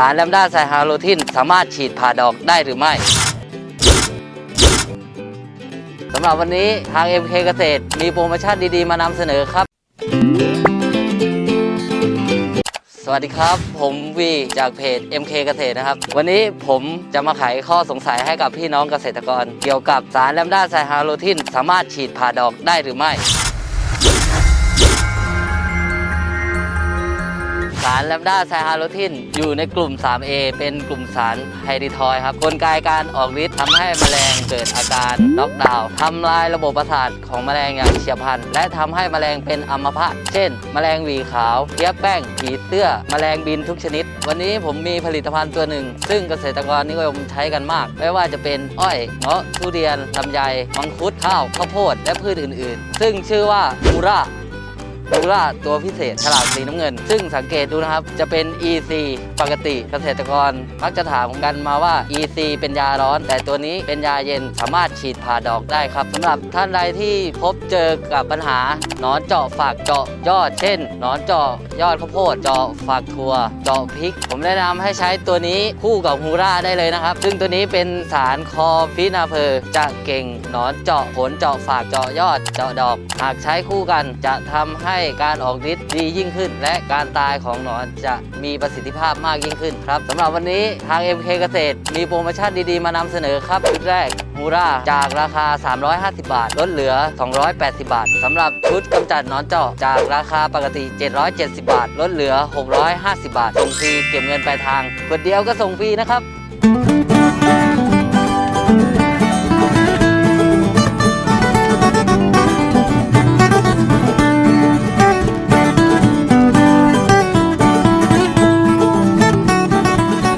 สารแลมด้าไซฮาโลทินสามารถฉีดผ่าดอกได้หรือไม่ สำหรับวันนี้ทาง MK เกษตร มีโปรโมชั่นดีๆ มานำเสนอครับ สวัสดีครับผมวีจากเพจ MK เกษตรนะครับ วันนี้ผมจะมาไขข้อสงสัยให้กับพี่น้องเกษตรกร เกี่ยวกับสารแลมด้าไซฮาโลทินสามารถฉีดผ่าดอกได้หรือไม่ สารแลมด้าไซฮาโลทิน อยู่ในกลุ่ม 3A เป็นกลุ่มสารไฮดิทอยครับกลไกการออกฤทธิ์ทำให้แมลงเกิดอาการน็อกดาวน์ทำลายระบบประสาทของแมลงอย่างเฉียบพลัน และทำให้แมลงเป็นอัมพาตเช่น แมลงหวีขาวเพี้ยแป้ง ผีเสื้อ แมลงบินทุกชนิด วันนี้ผมมีผลิตภัณฑ์ตัวหนึ่ง ซึ่งเกษตรกรนิยมใช้กันมาก ไม่ว่าจะเป็นอ้อยเงาะทุเรียนลำไยมังคุดข้าวข้าวโพดและพืชอื่น ๆ ซึ่งชื่อว่ามูรา ดูล่าตัวพิเศษฉลากสีน้ำเงิน ซึ่งสังเกตดูนะครับ จะเป็น EC ปกติเกษตรกร มักจะถามกันมาว่า EC เป็นยาร้อน แต่ตัวนี้เป็นยาเย็นสามารถฉีดผ่าดอกได้ครับสำหรับท่านใดที่พบเจอกับปัญหาหนอนเจาะฝักเจาะยอด เช่นหนอนเจาะยอดข้าวโพดเจาะฝักถั่วเจาะพริก ผมแนะนำให้ใช้ตัวนี้คู่กับฮูราได้เลยนะครับ ซึ่งตัวนี้เป็นสารคอฟินาเพอร์จะเก่งหนอนเจาะผลเจาะฝากเจาะยอดเจาะดอก หากใช้คู่กันจะทำให้การออกฤทธิ์ดียิ่งขึ้น และการตายของหนอนจะมีประสิทธิภาพมากยิ่งขึ้นครับสำหรับวันนี้ทาง MK เกษตร มีโปรโมชั่นดีๆ มานำเสนอครับชุดแรกมูราจากราคา 350 บาท ลดเหลือ 280 บาทสำหรับชุดกำจัดหนอนเจาะจากราคาปกติ 770 บาท ลดเหลือ 650 บาทส่งฟรีเก็บเงินปลายทางกดเดียวก็ส่งฟรีนะครับ